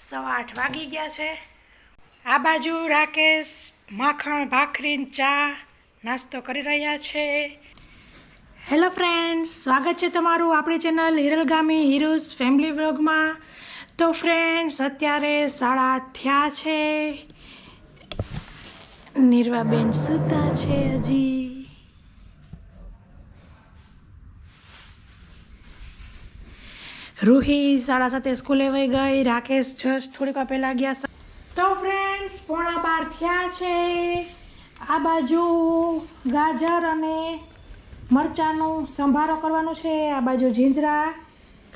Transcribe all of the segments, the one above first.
સવા આઠ વાગી ગયા છે. આ બાજુ રાકેશ માખણ, ભાખરીને ચા, નાસ્તો કરી રહ્યા છે. હેલો ફ્રેન્ડ્સ સ્વાગત છે તમારું આપણી ચેનલ હિરલગામી હિરુસ ફેમિલી વ્લોગમાં તો ફ્રેન્ડ્સ અત્યારે સાડા આઠ થયા છે. નિર્વાબેન સૂતા છે હજી. રૂહી સાડા સાતે સ્કૂલે વહી ગઈ, રાકેશ જસ્ટ થોડીક વાર પહેલાં ગયા. તો ફ્રેન્ડ્સ પોણા બાર થયા છે. આ બાજુ ગાજર અને મરચાંનું સંભારો કરવાનો છે. આ બાજુ જીંજરા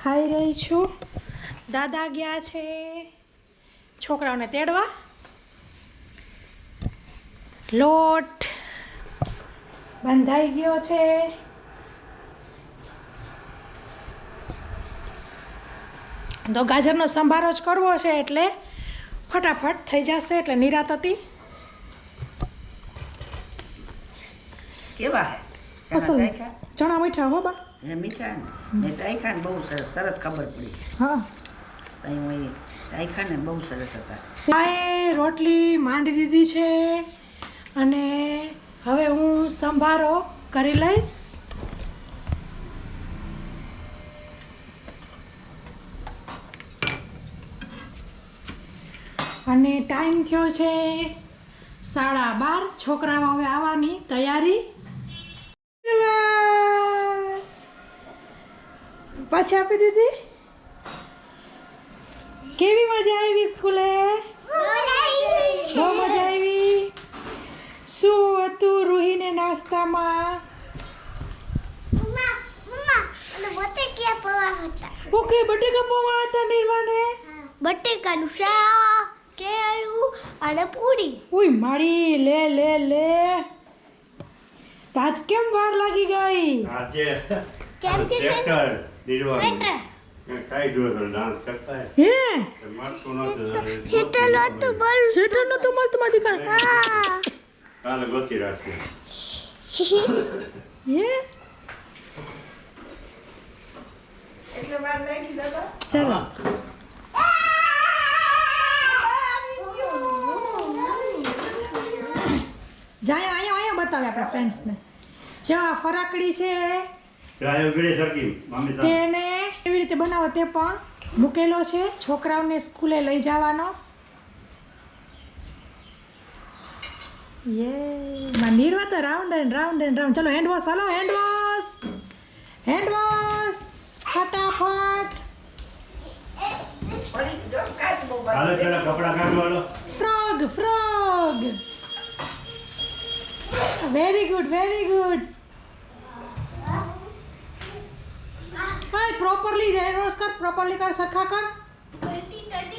ખાઈ રહી છું. દાદા ગયા છે છોકરાઓને તેડવા. લોટ બંધાઈ ગયો છે. તો ગાજરનો સંભારો જ કરવો છે એટલે ફટાફટ થઈ જશે એટલે નિરાત હતી. કેવા ચણા મીઠા હો બા. મીઠા ને? બહુ સરસ. તરત ખબર પડી. હા. હું ને બહુ સરસ હતા. સાએ રોટલી માંડી દીધી છે અને હવે હું સંભારો કરી લઈશ. અને ટાઈમ થયો છે સાડા બાર. છોકરાઓ હવે આવવાની તૈયારી. પાછી આપી દીધી? કેવી મજા આવી સ્કૂલે? બહુ મજા આવી. શું હતું રૂહીને નાસ્તામાં? ઓકે બટેકા પૌવા હતા નિર્વાને બટેકાનું શાક. અને પૂરી. ઉય મારી લે લે લે. તાજ કેમ વાર લાગી ગઈ? આજે. કેમ કે છે? ટ્રેક્ટર દીડવાનું સ્વેટર કાઈ જો તો ડાન્સ કરતા હે હે મારતું નતું શીતલ હતું બોલ સ્વેટર નો તો મળતું મારી કાળ હા કાલે ગોતી રાખ્યું હે એટલે વાર લાગી દાદા ચલો જાય અહીંયા અહીંયા બતાવે આપણા ફ્રેન્ડ્સને જો આ ફરાકડી છે તેને એવી રીતે બનાવો તે પણ મૂકેલો છે. છોકરાઓને સ્કૂલે લઈ જવાનો. યે માં નીરવા તો round and round and round ચલો હેન્ડ વોશ હાલો હેન્ડ વોશ હેન્ડ વોશ ફટાફટ. Frog frog very good very good હા પ્રોપરલી હેન્ડ કર પ્રોપરલી કર, સરખા કર.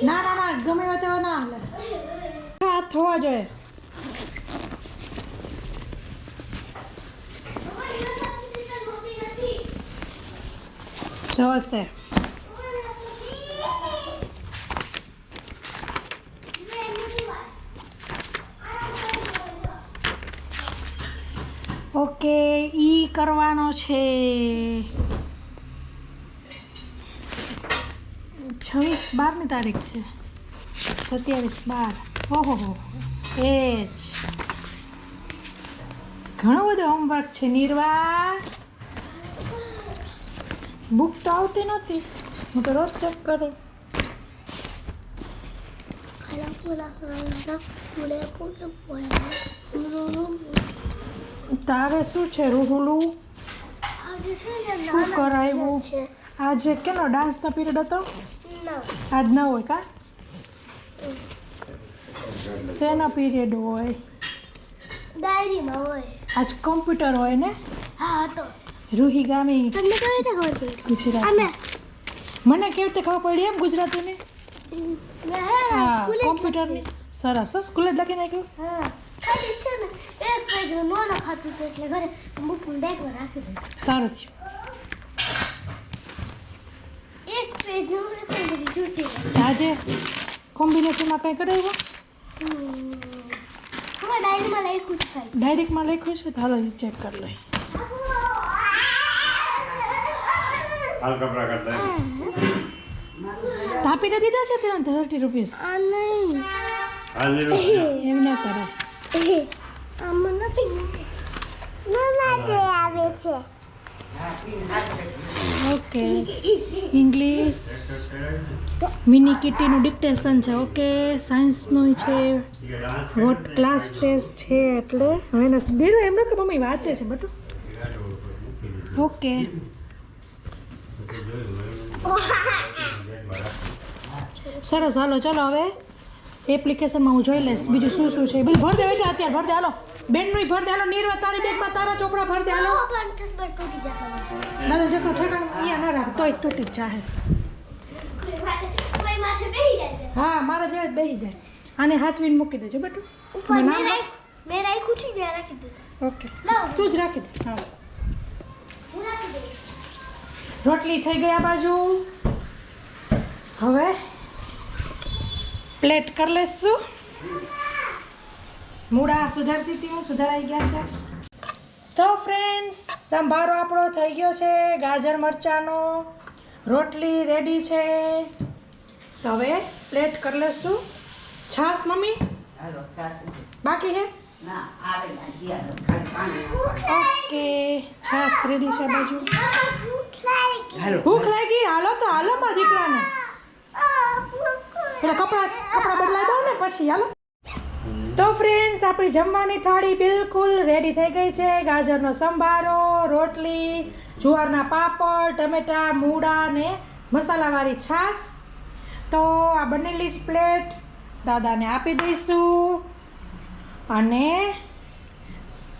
ના ના ના, ગમે એવા તેવા ના હાલે. હાથ થવા જોઈએ. થશે ઓકે ઈ કરવાનો છે. છવ્વીસ બારની તારીખ છે. સત્યાવીસ બાર. ઓહો એ જ. ઘણો બધો હોમવર્ક છે, નિર્વા. બુક તો આવતી નહોતી. હું તો રોજ ચેક કરું. તારે શું છે રૂહુલું? શું કરાવ્યું? આજે કેનો ડાન્સનો પીરિયડ હતો? આજ ના હોય કા? શેનો પીરિયડ હોય? ડાયરીમાં હોય. આજ કોમ્પ્યુટર હોય ને? હા તો રૂહી ગામી તમને કેવી રીતે ખબર પડી? ગુજરાતી. મને કેવી રીતે ખબર પડી એમ ગુજરાતીની? ને હા કોમ્પ્યુટરની. સરસ સ્કૂલે લખી નાખ્યું? હા છે ને એક પેજ નો લખાતું હતું એટલે ઘરે બુક બેગમાં રાખી દીધું સારું થયું. એક પેજનું લખી પછી છૂટી આજે કોમ્બિનેશનમાં કંઈ કરાવ્યું હવે ડાયરીમાં લખ્યું છે થાય ડાયરેક્ટમાં લખ્યું છે? તો હાલો ચેક કરી લઈ હાલ કપડા કાઢતા મારું આપી તો દીધા છે તેના થર્ટી રૂપીસ નહીં. એમ ના કરે આમાં નથી મમ્મા તે આવે છે ઓકે ઇંગ્લિશ મિની કિટીનું ડિક્ટેશન છે. ઓકે સાયન્સનું છે. વોટ ક્લાસ ટેસ્ટ છે એટલે હવે એને એમ કે મમ્મી વાંચે છે બટું ઓકે સરસ, હાલો, ચલો હવે એપ્લિકેશનમાં હું જોઈ લઈશ. બીજું શું શું છે? બધું ભર દે અત્યારે. ભર દે હાલો. બેનનું ભર દેલો નીરવા તારી બેગમાં તારા ચોપડા ભર દેલો દાદા જસો ઠેકાણ અહીંયા ના રાખ તોય તૂટી જાહે. હા મારા જેવા જ બેહી જાય. આને હાચવીને મૂકી દેજો બેટું. ઉપર મેં મેં મેં રાખ્યું છે મેં રાખી દીધું ઓકે. તું જ રાખી દે હા. રોટલી થઈ ગયા બાજુ. હવે પ્લેટ કરી લઈશું મૂળા સુધારતી હતી હું સુધારાઈ ગયા છે. તો ફ્રેન્ડ્સ સંભારો આપણો થઈ ગયો છે ગાજર મરચાંનો રોટલી રેડી છે. તો હવે પ્લેટ કરી લઈશું છાશ મમ્મી? બાકી હે. ઓકે છાશ રેડી છે બાજુ. ભૂખ લાગી? હાલો હાલો તો હાલો માં દીકરાને. પેલા કપડા કપડા બદલાઈ દો ને પછી હાલો. ફ્રેન્ડ્સ આપણી જમવાની થાળી બિલકુલ રેડી થઈ ગઈ છે. ગાજરનો સંભારો રોટલી જુવારના પાપડ ટમેટા મૂળા ને મસાલાવાળી છાશ. તો આ બનેલી જ પ્લેટ દાદાને આપી દઈશું. અને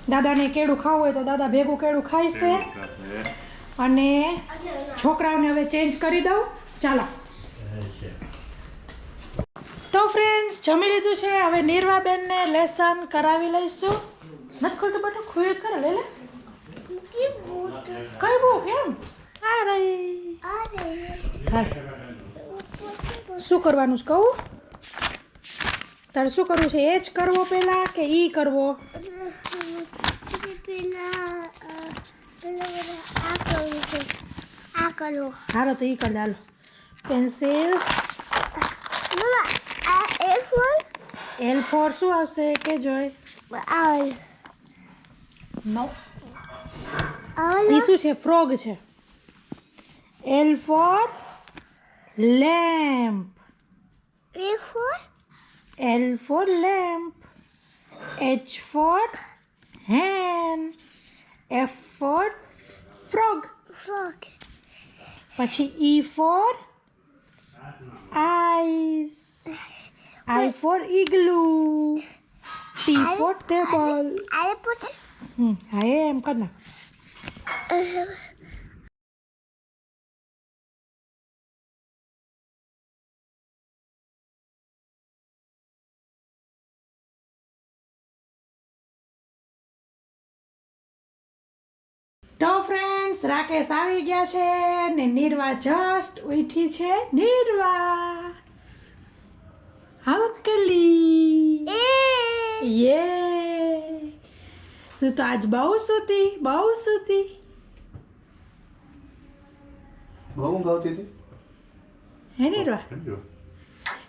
દાદાને કેળું ખાવું હોય તો દાદા ભેગું કેળું ખાઈશે. અને છોકરાઓને હવે ચેન્જ કરી દઉં. ચાલો. તો ફ્રેન્ડ્સ જમી લીધું છે. હવે નિર્વાબેનને લેસન કરાવી લઈશું. નથી ખોલતું બટું ખુલ્લું કરે લે લે. કઈ બુક એમ? આ રહી શું કરવાનું છે કહું? તારે શું કરવું છે? એ જ કરવો પહેલાં કે ઈ કરવો? આ કરવું છે. આ કરો હારો તો ઈ કરી ચાલો હાલો. પેન્સિલ ફોર એલ ફોર શું આવશે કે જોઈ આલ નો આલ ઈ શું છે ફ્રોગ છે L for lamp A for L for lamp, H for hen, F for frog, frock પછી E for eyes, I for igloo, T for table. I put. Hmm, I am એમ તો ફ્રેન્ડ્સ રાકેશ આવી ગયા છે ને નિર્વા just ઉઠી છે નિર્વા હાવકલી. એ. યે. તું તો આજ બહુ સુતી બહુ સુતી. બહુ ગાવતી હતી? હે નિર્વા?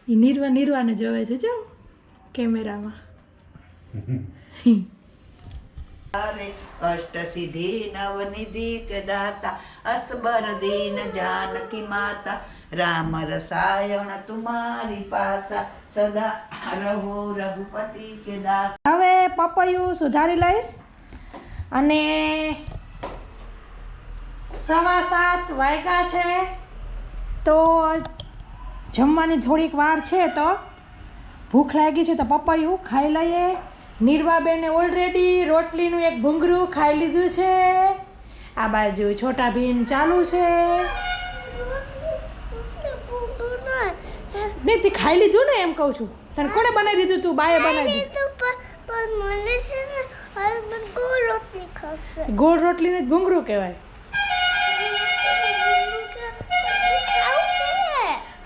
એ નિર્વા નિર્વાને જોવે છે જો કેમેરામાં. હરે કષ્ટ સિદ્ધિ નવનિધિ કે દાતા અસબર દીન જાનકી માતા, રામ રસાયણ તુમારી પાસા, સદા રહો રઘુપતિ કે દાસ. હવે પપૈયું સુધારી લઈશ અને સવા સાત વાગ્યા છે તો જમવાની થોડીક વાર છે તો ભૂખ લાગી છે તો પપૈયું ખાઈ લઈએ. નિર્વાબેને ઓલરેડી રોટલીનું એક ભૂંગરું ખાઈ લીધું છે. આ બાજુ છોટા ભીમ ચાલુ છે. નહીં તે ખાઈ લીધું ને એમ કહું છું. તને કોણે બનાવી દીધું તું? બાએ બનાવી દીધું. ને ગોળ રોટલીને જ ભૂંગરું કહેવાય.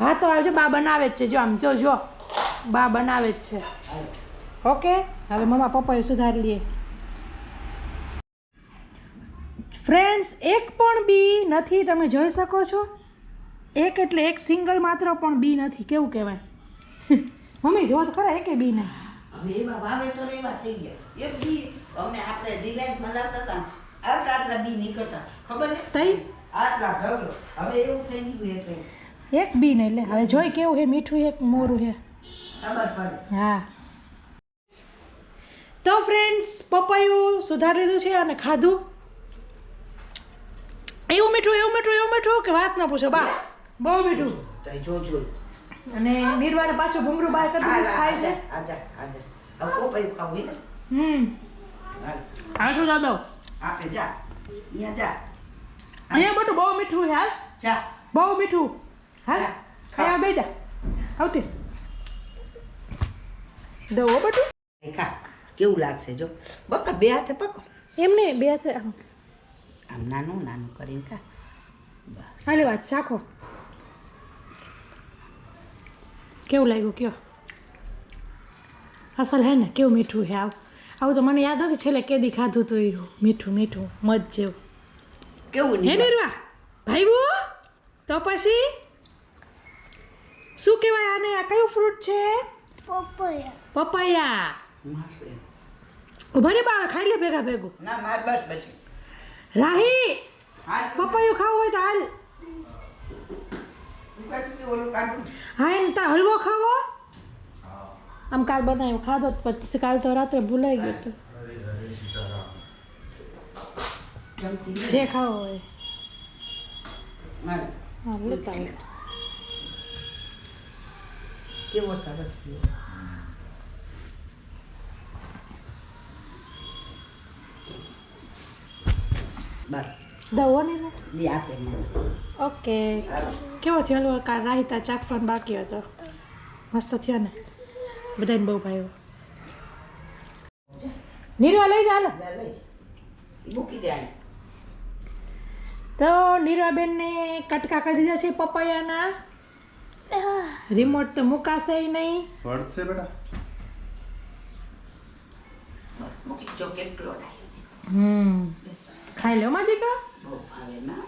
હા તો આવજો. બા બનાવે જ છે. જો આમ જો જો. બા બનાવે જ છે. ઓકે? હવે મમ્મા પપ્પાએ સુધારી લઈએ. ફ્રેન્ડ્સ એક પણ બી નથી તમે જોઈ શકો છો. એક એટલે એક સિંગલ માત્ર પણ બી નથી કેવું કહેવાય? મમ્મી જો તો ખરા એકે બી નહીં હવે એવા વાવેતર એવા થઈ ગયા. એક બી અમે આપણે રિલાયન્સમાં લાવતા હતા. આટલા આટલા બી નીકળતા. ખબર છે? તઈ? આટલા ઢગલો. હવે એવું થઈ ગયું એટલે એક બી નહીં લે હવે જોઈ કેવું હે મીઠું હે મોરું હે ખબર પડે. હા. તો ફ્રેન્ડ્સ પપૈયું સુધારી લીધું છે અને ખાધું. એવું મીઠું એવું મીઠું એવું મીઠું કે વાત ના પૂછો બા. બહુ મીઠું. જો જો અને નિર્વાણે પાછું ભૂમરું બહાર કરી દીધું, ખાય છે. હા શું હવે પોપૈયું ખાવું હમ. હાલ, દાદો? આપણે જા. અહીંયા જા. અહીંયા બધું બહુ મીઠું છે હાલ. જા. બહુ મીઠું. હાલ. હા, ખાયા બે જા. આવતી. દઉં હો બધું. ખા. કેવું લાગશે જો? બકડ બે હાથે પકડ. એમ નહીં બે હાથે આમ. નાનું નાનું કરીને કા. હાલે વાત ચાખો. કેવું લાગ્યું કયો? અસલ હે ને કેવું મીઠું હે આવ? આવું તો મને યાદ નથી છેલ્લે કેદી ખાધું તું એવું મીઠું મીઠું મજ જેવું. કેવું હે નિર્વા ભાઈબુ તો પછી? શું કહેવાય આને? આ કયું ફ્રૂટ છે? પપૈયા. પપૈયા. ઊભા રે બા ખાઈ લે ભેગા ભેગું. ના માર બસ પછી. રાહી પપૈયું ખાવું હોય તો હાલ. હા એને તાર હલવો ખાવો? આમ કાલ બનાવ્યો ખાધો પછી કાલ તો રાત્રે ભૂલાઈ ગયો તો જે ખાવો હોય. હા લેતા કેવો સરસ બસ. દવો ને? લી આપે મને. ઓકે. કેવો થયો હલવો કાલ રાહિતા ચાખવાનો બાકી હતો. મસ્ત થયો ને? બધાને બહુ ભાવ્યો નીરવા લઈ જા હાલો. લઈ જા. મૂકી દે. તો નીરવાબેનને કટકા કરી દીધા છે પપૈયાના. રિમોટ તો મુકાશે નહીં. પડશે બેટા. હમ. ખાઈ લો માં દીકરા બહુ ભાવે ના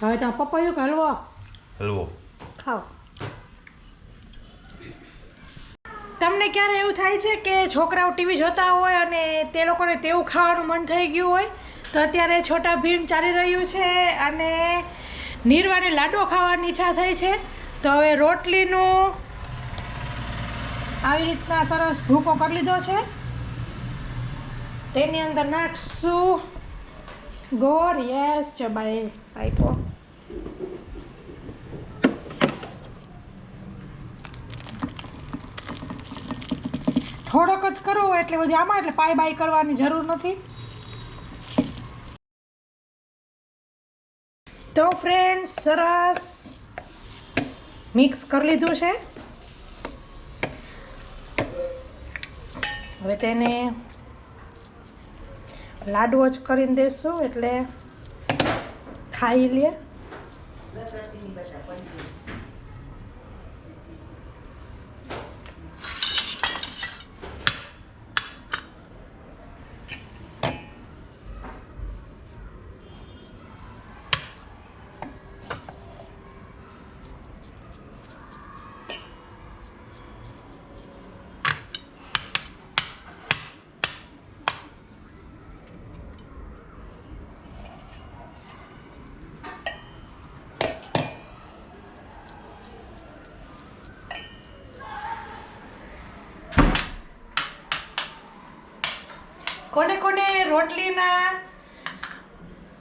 હવે તો પપૈયું કે હલવો હલવો ખાઓ તમને ક્યારે એવું થાય છે કે છોકરાઓ ટીવી જોતા હોય અને તે લોકોને તેવું ખાવાનું મન થઈ ગયું હોય તો અત્યારે છોટા ભીમ ચાલી રહ્યું છે અને નીરવાને લાડો ખાવાની ઈચ્છા થઈ છે. તો હવે રોટલીનું આવી રીતના સરસ ભૂકો કરી લીધો છે. તેની અંદર નાખશું. ગોળ, યસ ચબાઈ આપ્યો થોડોક જ કરવો એટલે બધી આમાં એટલે પાય બાય કરવાની જરૂર નથી. તો ફ્રેન્ડ સરસ. મિક્સ કરી લીધું છે. હવે તેને લાડવો જ કરીને દેશું એટલે ખાઈ લે. કોને કોને રોટલીના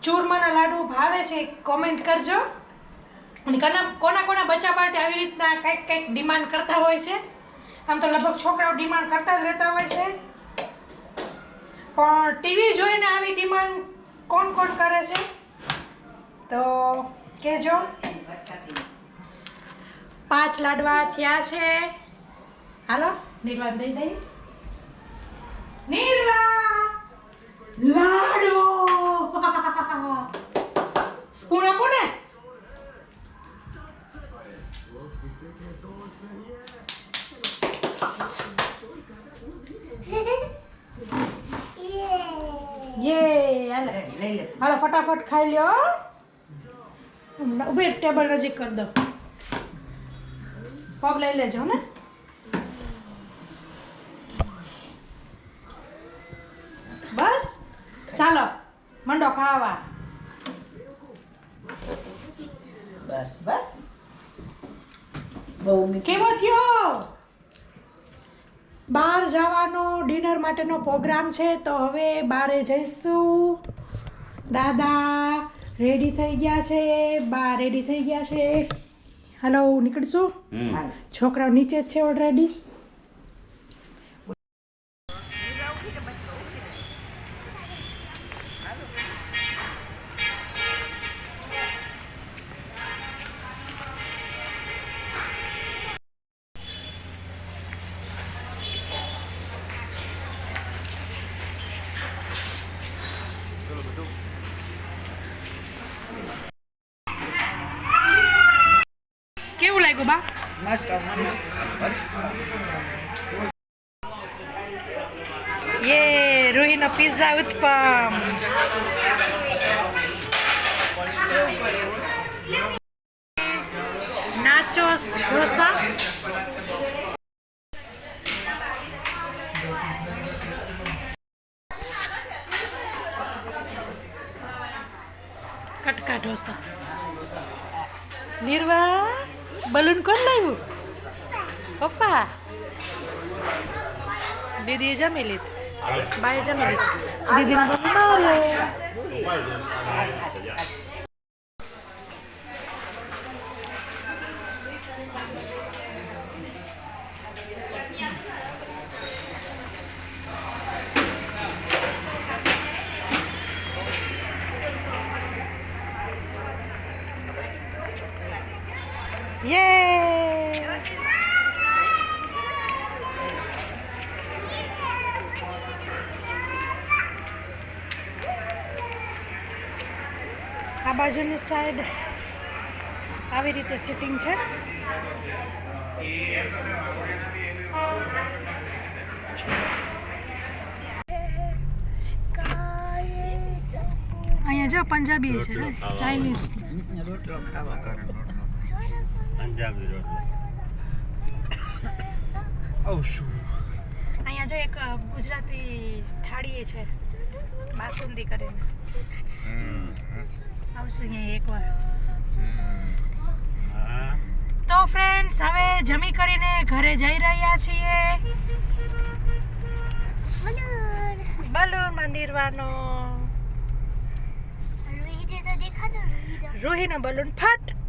ચૂરમાના લાડુ ભાવે છે કોમેન્ટ કરજો. અને કોના કોના કોના બચ્ચા માટે આવી રીતના કંઈક કંઈક ડિમાન્ડ કરતા હોય છે? આમ તો લગભગ છોકરાઓ ડિમાન્ડ કરતા જ રહેતા હોય છે. પણ ટીવી જોઈને આવી ડિમાન્ડ કોણ કોણ કરે છે? તો કહેજો. પાંચ લાડવા થયા છે. હાલો, નિર્વાણ દઈ દઈ લઈ લે. હાલો ફટાફટ ખાઈ લ્યો ઊભી ટેબલ નજીક કરી દો. પગ લઈ લેજો ને. બસ ચાલો મંડો ખાવા. બસ બસ. બહુ કેવો થયો? બહાર જવાનો ડિનર માટેનો પ્રોગ્રામ છે તો હવે બારે જઈશું. દાદા રેડી થઈ ગયા છે? બા રેડી થઈ ગયા છે? હલો નીકળશું? છોકરાઓ નીચે જ છે ઓલરેડી યે રૂહીનો પિઝા ઉત્પમ નાચોસ ઢોસા કટકા ઢોસા નિર્વા બલૂન કોણ લાવ્યું? પપ્પા. દીદીએ જમી લીધું. બાએ જમી લીધું. દીદીને યે! આ બાજુની સાઈડ આવી રીતે સિટિંગ છે. અહીંયા જો પંજાબી છે ને ચાઇનીઝ રોટલો ખાવા પંજાબી રોટલો અહીંયા જો એક ગુજરાતી થાળી છે બાસુંદી કરીને. આવશું અહીંયા એકવાર. વાર તો ફ્રેન્ડ્સ હવે જમી કરીને ઘરે જઈ રહ્યા છીએ. બલૂન મંદિરવાનો. રૂહીનો બલૂન ફટ.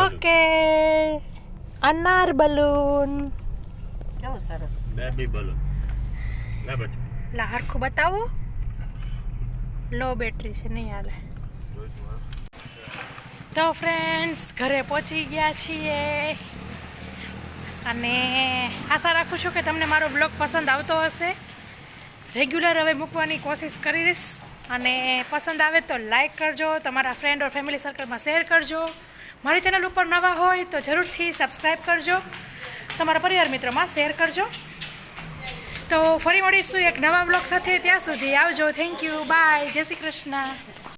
ઓકે અનાર બલૂન કેવું સરસ બેબી બલૂન લે બચ્ચું લા હરખું બતાવો લો બેટરી છે નહીં હાલે તો ફ્રેન્ડ્સ ઘરે પહોંચી ગયા છીએ અને આશા રાખું છું કે તમને મારો બ્લોગ પસંદ આવતો હશે રેગ્યુલર હવે મૂકવાની કોશિશ કરીશ અને પસંદ આવે તો લાઈક કરજો, તમારા ફ્રેન્ડ ઓર ફેમિલી સર્કલમાં શેર કરજો. મારી ચેનલ ઉપર નવા હોય તો જરૂરથી સબસ્ક્રાઈબ કરજો. તમારા પરિવાર મિત્રોમાં શેર કરજો. તો ફરી મળીશું એક નવા બ્લોગ સાથે. ત્યાં સુધી આવજો. થેન્ક યુ બાય જય શ્રી કૃષ્ણ.